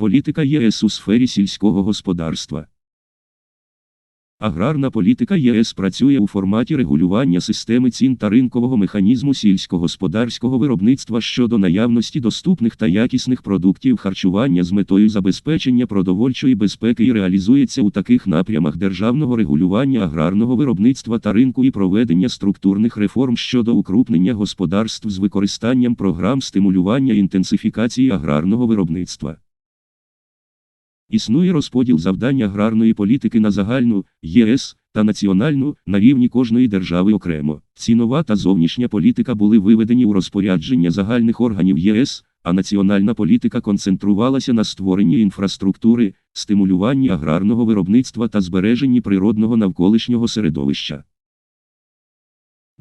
Політика ЄС у сфері сільського господарства. Аграрна політика ЄС працює у форматі регулювання системи цін та ринкового механізму сільськогосподарського виробництва щодо наявності доступних та якісних продуктів харчування з метою забезпечення продовольчої безпеки і реалізується у таких напрямах державного регулювання аграрного виробництва та ринку і проведення структурних реформ щодо укрупнення господарств з використанням програм стимулювання інтенсифікації аграрного виробництва. Існує розподіл завдань аграрної політики на загальну, ЄС та національну на рівні кожної держави окремо. Цінова та зовнішня політика були виведені у розпорядження загальних органів ЄС, а національна політика концентрувалася на створенні інфраструктури, стимулюванні аграрного виробництва та збереженні природного навколишнього середовища.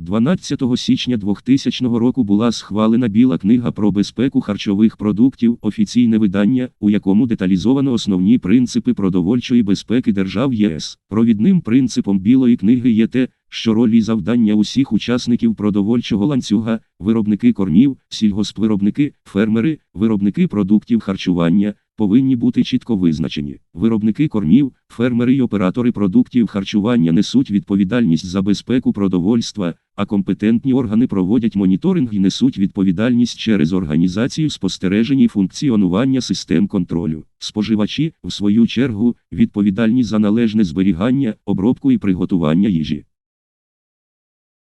12 січня 2000 року була схвалена Біла книга про безпеку харчових продуктів, офіційне видання, у якому деталізовано основні принципи продовольчої безпеки держав ЄС. Провідним принципом Білої книги є те, що ролі і завдання усіх учасників продовольчого ланцюга, виробники кормів, сільгоспвиробники, фермери, виробники продуктів харчування, повинні бути чітко визначені. Виробники кормів, фермери й оператори продуктів харчування несуть відповідальність за безпеку продовольства, а компетентні органи проводять моніторинг і несуть відповідальність через організацію спостереження і функціонування систем контролю. Споживачі, в свою чергу, відповідальні за належне зберігання, обробку і приготування їжі.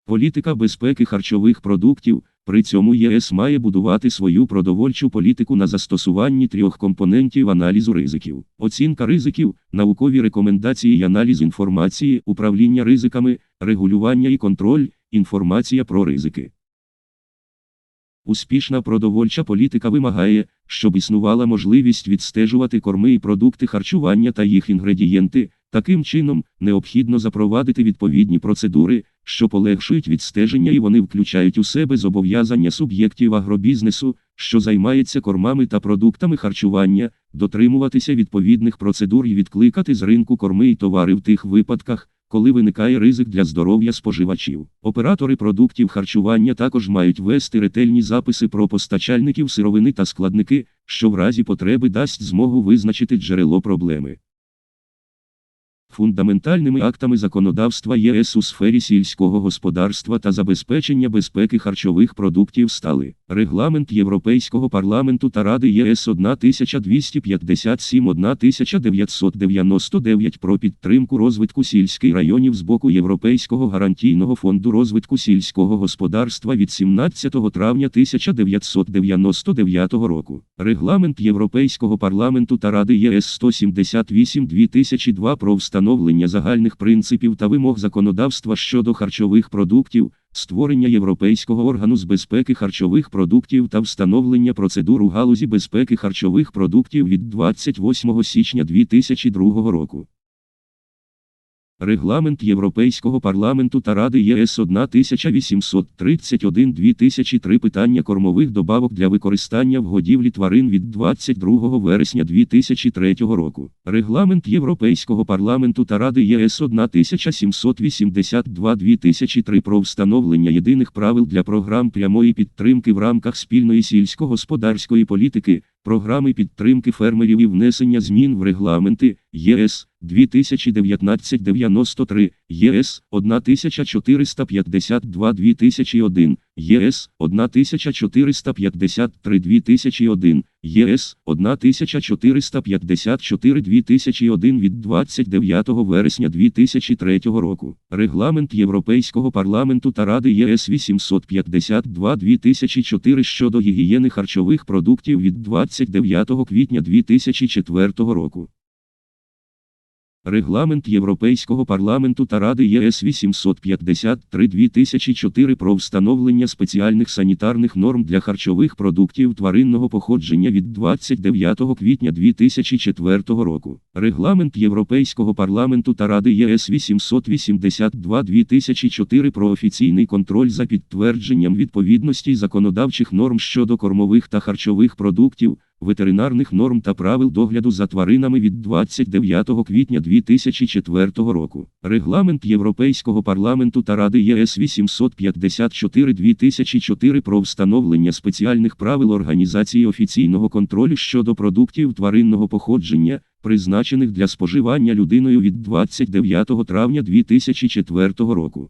Політика безпеки харчових продуктів. При цьому ЄС має будувати свою продовольчу політику на застосуванні трьох компонентів аналізу ризиків: оцінка ризиків, наукові рекомендації і аналіз інформації, управління ризиками, регулювання і контроль, інформація про ризики. Успішна продовольча політика вимагає, щоб існувала можливість відстежувати корми і продукти харчування та їх інгредієнти. Таким чином, необхідно запровадити відповідні процедури, що полегшують відстеження і вони включають у себе зобов'язання суб'єктів агробізнесу, що займається кормами та продуктами харчування, дотримуватися відповідних процедур і відкликати з ринку корми і товари в тих випадках, коли виникає ризик для здоров'я споживачів. Оператори продуктів харчування також мають вести ретельні записи про постачальників сировини та складники, що в разі потреби дасть змогу визначити джерело проблеми. Фундаментальними актами законодавства ЄС у сфері сільського господарства та забезпечення безпеки харчових продуктів стали Регламент Європейського парламенту та Ради ЄС 1257-1999 про підтримку розвитку сільських районів з боку Європейського гарантійного фонду розвитку сільського господарства від 17 травня 1999 року. Регламент Європейського парламенту та Ради ЄС 178-2002 про встановлення встановлення загальних принципів та вимог законодавства щодо харчових продуктів, створення Європейського органу з безпеки харчових продуктів та встановлення процедур у галузі безпеки харчових продуктів від 28 січня 2002 року. Регламент Європейського парламенту та Ради ЄС 1831-2003 питання кормових добавок для використання в годівлі тварин від 22 вересня 2003 року. Регламент Європейського парламенту та Ради ЄС 1782-2003 про встановлення єдиних правил для програм прямої підтримки в рамках спільної сільськогосподарської політики, програми підтримки фермерів і внесення змін в регламенти ЄС 2019-93, ЄС 1452-2001, єС 1453-2001, ЄС 1454-2001 від 29 вересня 2003 року. Регламент Європейського парламенту та Ради ЄС 852-2004 щодо гігієни харчових продуктів від 29 квітня 2004 року. Регламент Європейського парламенту та Ради ЄС 853-2004 про встановлення спеціальних санітарних норм для харчових продуктів тваринного походження від 29 квітня 2004 року. Регламент Європейського парламенту та Ради ЄС 882-2004 про офіційний контроль за підтвердженням відповідності законодавчих норм щодо кормових та харчових продуктів ветеринарних норм та правил догляду за тваринами від 29 квітня 2004 року. Регламент Європейського парламенту та Ради ЄС 854-2004 про встановлення спеціальних правил організації офіційного контролю щодо продуктів тваринного походження, призначених для споживання людиною від 29 травня 2004 року.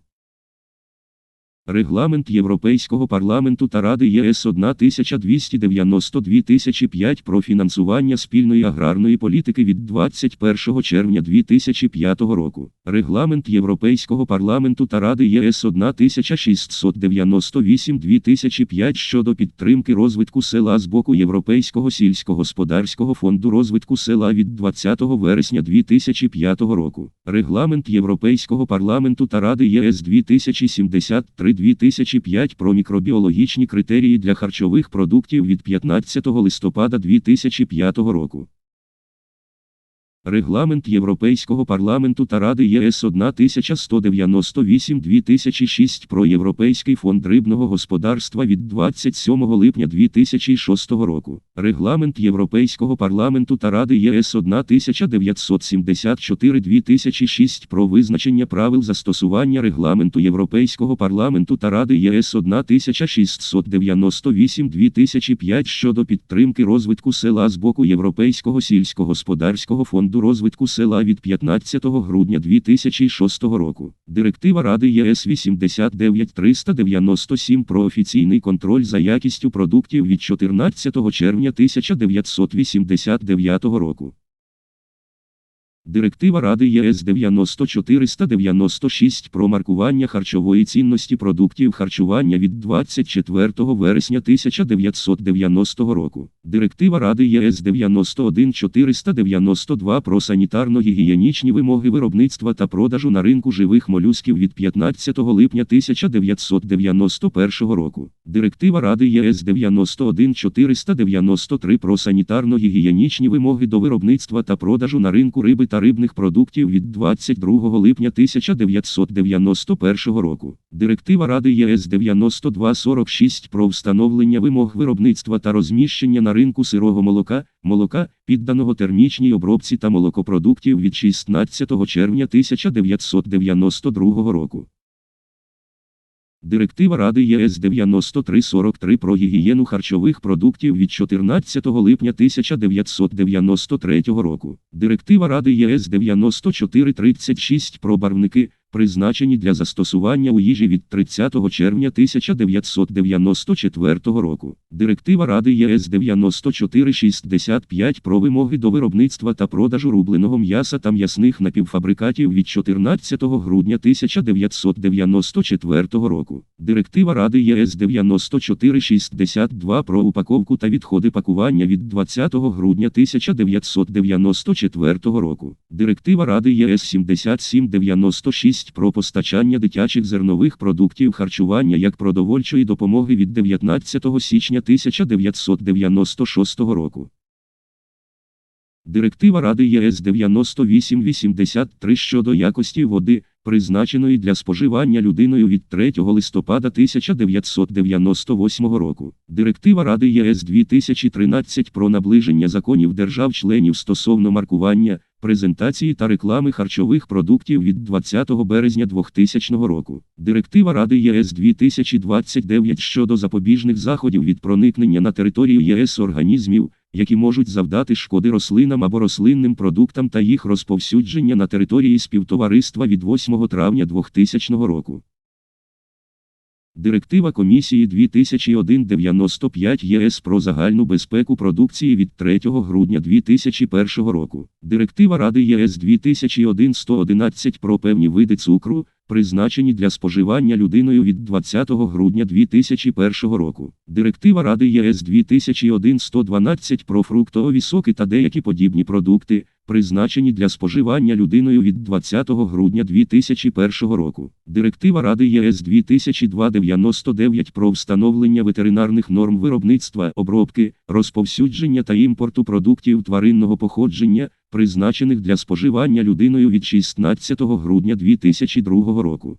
Регламент Європейського парламенту та Ради ЄС 1290-2005 про фінансування спільної аграрної політики від 21 червня 2005 року. Регламент Європейського парламенту та Ради ЄС 1698-2005 щодо підтримки розвитку села з боку Європейського сільськогосподарського фонду розвитку села від 20 вересня 2005 року. Регламент Європейського парламенту та Ради ЄС 2073 2005 про мікробіологічні критерії для харчових продуктів від 15 листопада 2005 року. Регламент Європейського парламенту та Ради ЄС 1198-2006 про Європейський фонд рибного господарства від 27 липня 2006 року. Регламент Європейського парламенту та Ради єС 1974-2006 про визначення правил застосування регламенту Європейського парламенту та Ради ЄС 1698-2005 щодо підтримки розвитку села з боку Європейського сільськогосподарського фонду розвитку села від 15 грудня 2006 року. Директива Ради ЄС 89397 про офіційний контроль за якістю продуктів від 14 червня 1989 року. Директива Ради ЄС 90496 про маркування харчової цінності продуктів харчування від 24 вересня 1990 року. Директива Ради ЄС 91492 про санітарно-гігієнічні вимоги виробництва та продажу на ринку живих молюсків від 15 липня 1991 року. Директива Ради ЄС 91493 про санітарно-гігієнічні вимоги до виробництва та продажу на ринку риби та рибних продуктів від 22 липня 1991 року. Директива Ради ЄС 9246 про встановлення вимог виробництва та розміщення на ринку сирого молока, молока, підданого термічній обробці та молокопродуктів від 16 червня 1992 року. Директива Ради ЄС 9343 про гігієну харчових продуктів від 14 липня 1993 року. Директива Ради ЄС 9436 про барвники, призначені для застосування у їжі від 30 червня 1994 року. Директива Ради ЄС 9465 про вимоги до виробництва та продажу рубленого м'яса та м'ясних напівфабрикатів від 14 грудня 1994 року. Директива Ради ЄС 9462 про упаковку та відходи пакування від 20 грудня 1994 року. Директива Ради ЄС 7796 про постачання дитячих зернових продуктів харчування як продовольчої допомоги від 19 січня 1996 року. Директива Ради ЄС 9883 щодо якості води, призначеної для споживання людиною від 3 листопада 1998 року. Директива Ради ЄС 2013 про наближення законів держав-членів стосовно маркування, презентації та реклами харчових продуктів від 20 березня 2000 року. Директива Ради ЄС 2029 щодо запобіжних заходів від проникнення на територію ЄС організмів, які можуть завдати шкоди рослинам або рослинним продуктам та їх розповсюдження на території співтовариства від 8 травня 2000 року. Директива Комісії 2001-95 ЄС про загальну безпеку продукції від 3 грудня 2001 року. Директива Ради ЄС 2001-111 про певні види цукру, призначені для споживання людиною від 20 грудня 2001 року. Директива Ради ЄС 2001-112 про фруктові соки та деякі подібні продукти, призначені для споживання людиною від 20 грудня 2001 року. Директива Ради ЄС 2002-99 про встановлення ветеринарних норм виробництва, обробки, розповсюдження та імпорту продуктів тваринного походження, призначених для споживання людиною від 16 грудня 2002 року.